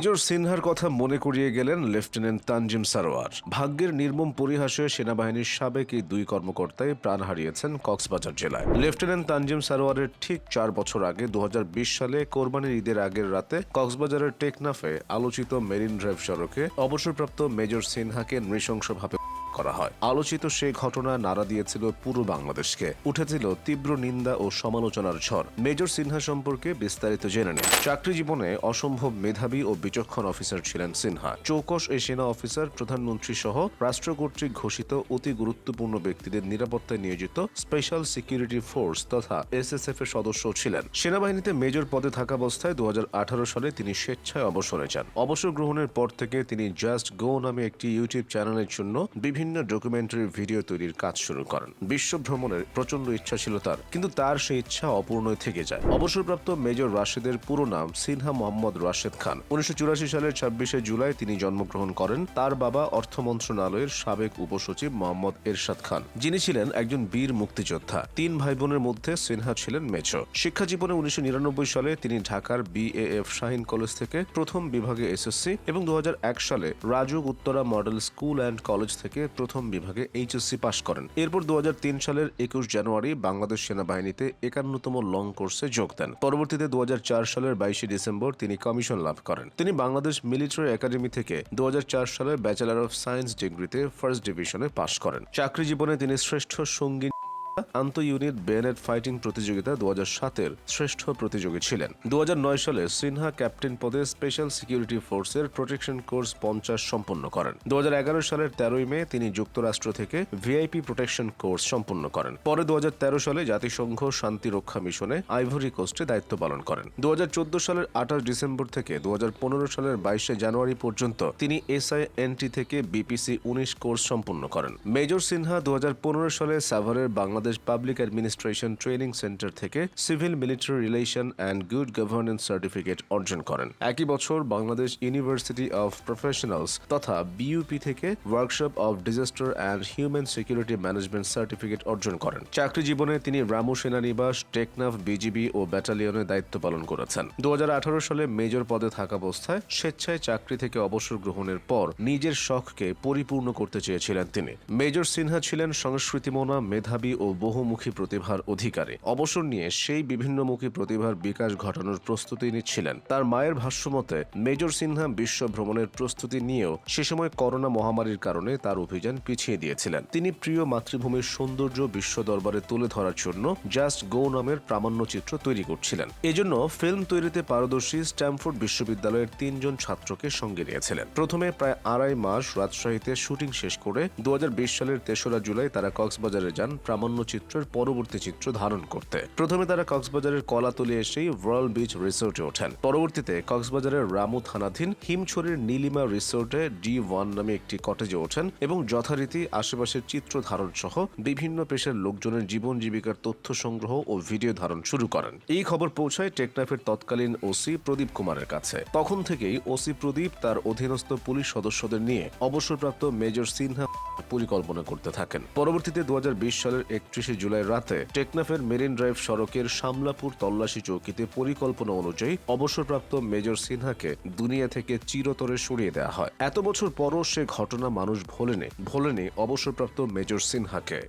Major সিনহার কথা মনে করিয়ে গেলেন লেফটেন্যান্ট তানজিম সারোয়ার। ভাগ্যের নির্মম পরিহাসে সেনাবাহিনীর সাবেক এই দুই কর্মকর্তাই প্রাণ হারিয়েছেন কক্সবাজার জেলায়। লেফটেন্যান্ট তানজিম সারোয়ারের ঠিক চার বছর আগে দু সালে কোরবানির ঈদের আগের রাতে কক্সবাজারের টেকনাফে আলোচিত মেরিন ড্রাইভ সড়কে অবসরপ্রাপ্ত মেজর সিনহাকে নৃশংসভাবে করা হয়। আলোচিত সে ঘটনা নাড়া দিয়েছিল পুরো বাংলাদেশকে। উঠেছিল তীব্র নিন্দা ও সমালোচনার ঝড়। মেজর সিনহা সম্পর্কে বিস্তারিত জেনে নিন। চাকরি জীবনে অসম্ভব মেধাবী ও বিচক্ষণ অফিসার ছিলেন সিনহা। চৌকশ এই সেনা অফিসার, প্রধানমন্ত্রী সহ রাষ্ট্র কর্তৃক ঘোষিত অতি গুরুত্বপূর্ণ ব্যক্তিদের নিরাপত্তায় নিয়োজিত স্পেশাল সিকিউরিটি ফোর্স তথা এসএসএফ এর সদস্য ছিলেন। সেনাবাহিনীতে মেজর পদে থাকা অবস্থায় দু সালে তিনি স্বেচ্ছায় অবসরে যান। অবসর গ্রহণের পর থেকে তিনি জাস্ট গো নামে একটি ইউটিউব চ্যানেলের জন্য বিভিন্ন ডকুমেন্টারি ভিডিও তৈরির কাজ শুরু করেন। বিশ্ব ভ্রমণের প্রচণ্ড ইচ্ছা ছিল তার, কিন্তু তার সেই ইচ্ছা অপূর্ণই থেকে যায়। অবসরপ্রাপ্ত মেজর রাশেদের পুরো নাম সিনহা মোহাম্মদ রাশেদ খান। উনিশশো সালের ছাব্বিশে জুলাই তিনি জন্মগ্রহণ করেন। তার বাবা অর্থ মন্ত্রণালয়ের সাবেক উপসচিব মোহাম্মদ এরশাদ খান, যিনি ছিলেন একজন বীর মুক্তিযোদ্ধা। তিন ভাই বোনের মধ্যে সিনহা ছিলেন মেজর শিক্ষা জীবনে উনিশশো সালে তিনি ঢাকার বিএএফ শাহিন কলেজ থেকে প্রথম বিভাগে এসএসসি এবং দু হাজার এক সালে Rajuk Uttara model school and college থেকে প্রথম বিভাগে এইচএসসি পাশ করেন। এরপর দু হাজার তিন সালের একুশ জানুয়ারি বাংলাদেশ সেনাবাহিনীতে একান্নতম লং কোর্সে যোগ দেন। পরবর্তীতে দু হাজার চার সালের বাইশে ডিসেম্বর তিনি কমিশন লাভ করেন। তিনি বাংলাদেশ মিলিটারি একাডেমি থেকে দু হাজার চার সালে ব্যাচেলার অফ সায়েন্স ডিগ্রিতে ফার্স্ট ডিভিশনে পাশ করেন। চাকরি জীবনে তিনি শ্রেষ্ঠ সঙ্গী আন্ত ইউনিট বেনেট ফাইটিং প্রতিযোগিতা দু সাতের শ্রেষ্ঠ প্রতিযোগী ছিলেন। দু হাজার নয় সালে সিনহা ক্যাপ্টেন পদে স্পেশাল সিকিউরিটি ফোর্সের প্রোটেকশন কোর্স পঞ্চাশ সম্পন্ন করেন। দুহাজার এগারো সালের তেরোই মে তিনি যুক্তরাষ্ট্র থেকে ভিআইপি প্রোটেকশন কোর্স সম্পন্ন করেন। পরে দুহাজার তেরো সালে জাতিসংঘ শান্তি রক্ষা মিশনে আইভরি কোস্টে দায়িত্ব পালন করেন। দু হাজার চোদ্দ সালের আঠাশ ডিসেম্বর থেকে দু হাজার পনেরো সালের বাইশে জানুয়ারি পর্যন্ত তিনি এসআই এনটি থেকে বিপিসি উনিশ কোর্স সম্পন্ন করেন। মেজর সিনহা দু হাজার পনেরো সালে সাভারের Bangladesh public administration training centre থেকে civil military relation and good governance certificate অর্জন করেন। একই বছর বাংলাদেশ ইউনিভার্সিটি অফ প্রফেশনালস তথা বিইউপি থেকে workshop of disaster and human security management certificate অর্জন করেন। চাকরি জীবনে তিনি রামু সেনানিবাস, টেকনাফ বিজিবি ও ব্যাটালিয়নে দায়িত্ব পালন করেছেন। দু হাজার আঠারো সালে মেজর পদে থাকা অবস্থায় স্বেচ্ছায় চাকরি থেকে অবসর গ্রহণের পর নিজের শখকে পরিপূর্ণ করতে চেয়েছিলেন তিনি। মেজর সিনহা ছিলেন সংস্কৃতিমনা, মেধাবী ও বহুমুখী প্রতিভার অধিকারী। অবসর নিয়ে সেই বিভিন্নমুখী প্রতিভার বিকাশ ঘটানোর প্রস্তুতি নিচ্ছিলেন। তার মায়ের ভাষ্যমতে মেজর সিনহা বিশ্ব ভ্রমণের প্রস্তুতি নিয়েও সে সময় করোনা মহামারীর কারণে তার অভিযান পিছিয়ে দিয়েছিলেন। তিনি প্রিয় মাতৃভূমির সৌন্দর্য বিশ্ব দরবারে তুলে ধরার জন্য জাস্ট গো নামের প্রামাণ্য চিত্র তৈরি করছিলেন। এজন্য ফিল্ম তৈরিতে পারদর্শী স্ট্যামফোর্ড বিশ্ববিদ্যালয়ের তিনজন ছাত্রকে সঙ্গে নিয়েছিলেন। প্রথমে প্রায় আড়াই মাস রাজশাহীতে শুটিং শেষ করে দু হাজার বিশ সালের তেসরা জুলাই তারা কক্সবাজারে যান প্রামাণ্য চিত্রের পরবর্তী চিত্র ধারণ করতে। প্রথমে তারা কক্সবাজারের কলাতলি এসেই ওয়ার্ল্ড বিচ রিসোর্টে ওঠেন। পরবর্তীতে কক্সবাজারের রামু থানাধীন হিমছড়ির নীলিমা রিসোর্টে ডি ওয়ান নামে একটি কটেজে ওঠেন এবং যথারীতি আশেপাশের চিত্র ধারণ সহ বিভিন্ন পেশার লোকজনের জীবন জীবিকার তথ্য সংগ্রহ ও ভিডিও ধারণ শুরু করেন। এই খবর পৌঁছায় টেকনাফের তৎকালীন ওসি প্রদীপ কুমারের কাছে। তখন থেকেই ওসি প্রদীপ তার অধীনস্থ পুলিশ সদস্যদের নিয়ে অবসরপ্রাপ্ত মেজর সিনহা পরিকল্পনা করতে থাকেন। পরবর্তীতে দুহাজার বিশ সালের একত্রিশে জুলাই রাতে টেকনাফের মেরিন ড্রাইভ সড়কের সামলাপুর তল্লাশি চৌকিতে পরিকল্পনা অনুযায়ী অবসরপ্রাপ্ত মেজর সিনহাকে দুনিয়া থেকে চিরতরে সরিয়ে দেওয়া হয়। এত বছর পরও সে ঘটনা মানুষ ভোলেনি ভোলেনি অবসরপ্রাপ্ত মেজর সিনহাকে।